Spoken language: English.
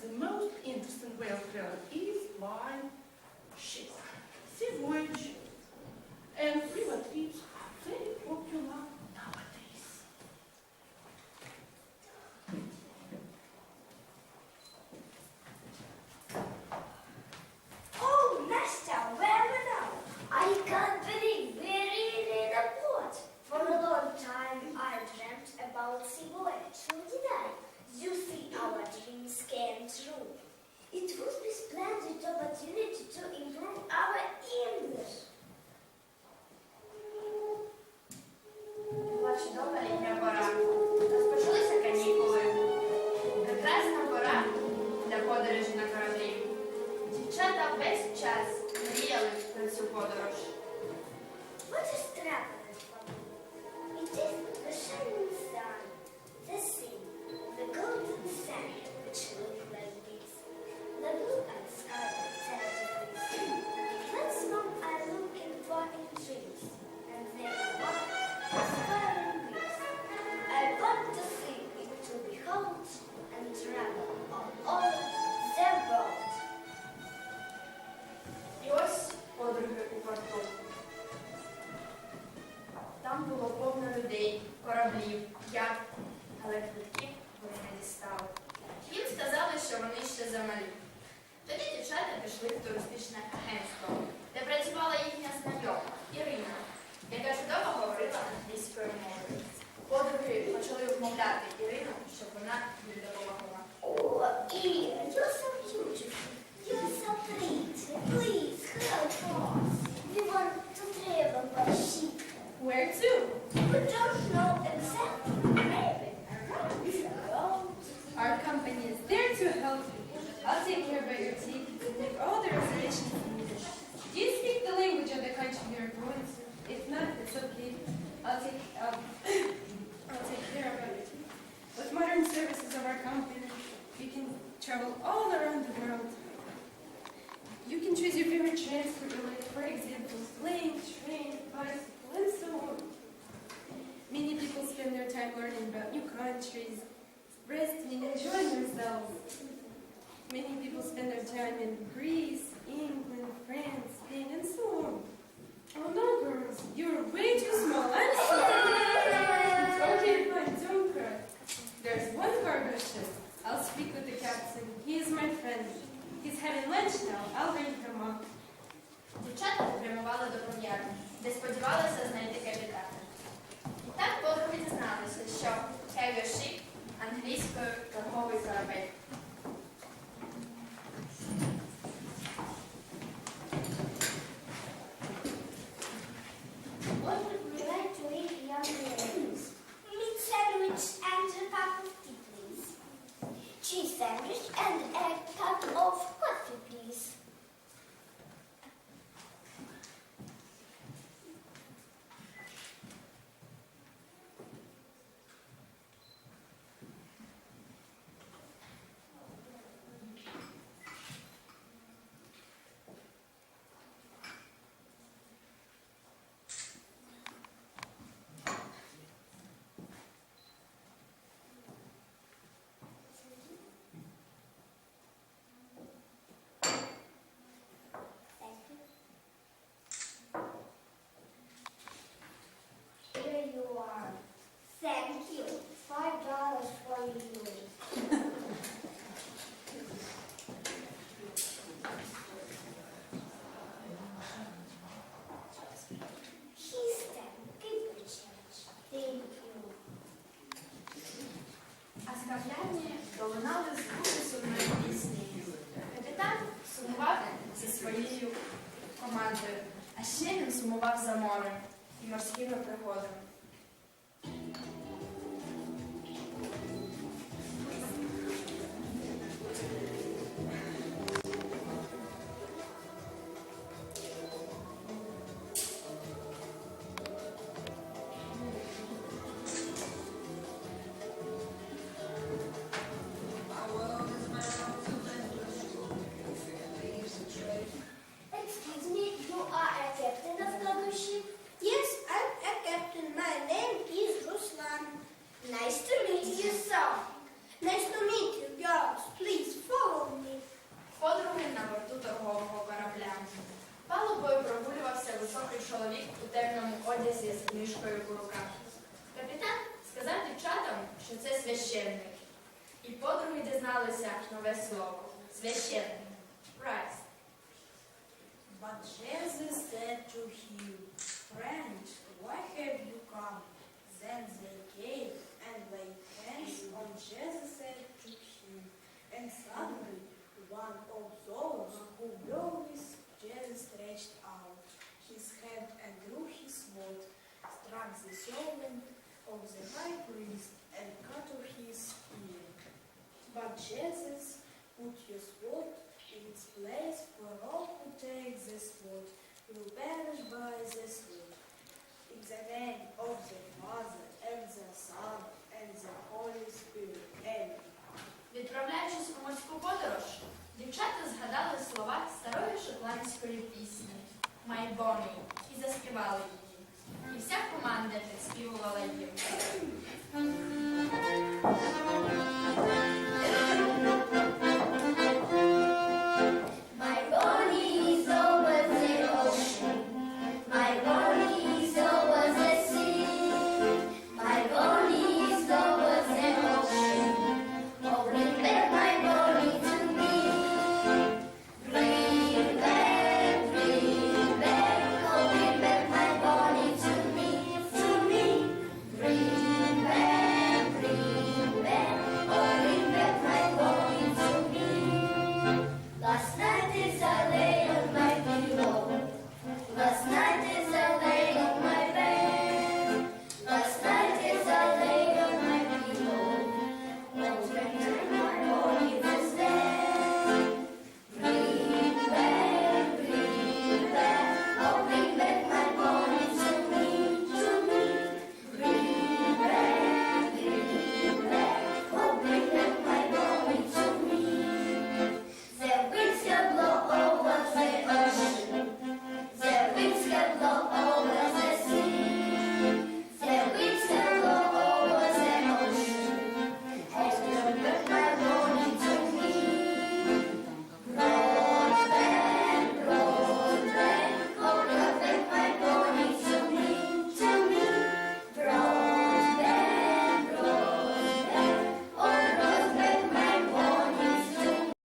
the most interesting way of travel is by ship. Sea voyage and river trips почали вмовляти Ірину, щоб вона їй допомогла. Oh, Ian, you're so beautiful. You're so pretty. Please help us. We want to travel by ship. Where to? We don't know exactly. Maybe around the world. Our company is there to help you. I'll take care of your tickets and make all the reservations needed. Do you speak the language of the country you're going to? If not, it's okay. Travel all around the world. You can choose your favorite transport, like for example, plane, train, bicycle, and so on. Many people spend their time learning about new countries, resting and enjoying themselves. Many people spend their time in Greece, England, France, Spain, and so on. Oh no, girls, you're way too small. I'm sorry. Ленштау, алгебра. Дівчата попрямували до пов'язки, де сподівалися знайти капітана. Так подруги дізналися, що Шіп англійською торговий корабель. sandwich and a cup of please. Своєю командою, а ще він сумував за морем і морськими пригодами. чоловік у темному одязі з книжкою у руках. Капітан сказав дівчатам, що це священник. І подруги дізналися нове слово священник. Прайс. But Jesus said the servant of the high priest, and cut off his ear. But Jesus put his sword in its place, for all who take the sword will perish by the sword. In the name of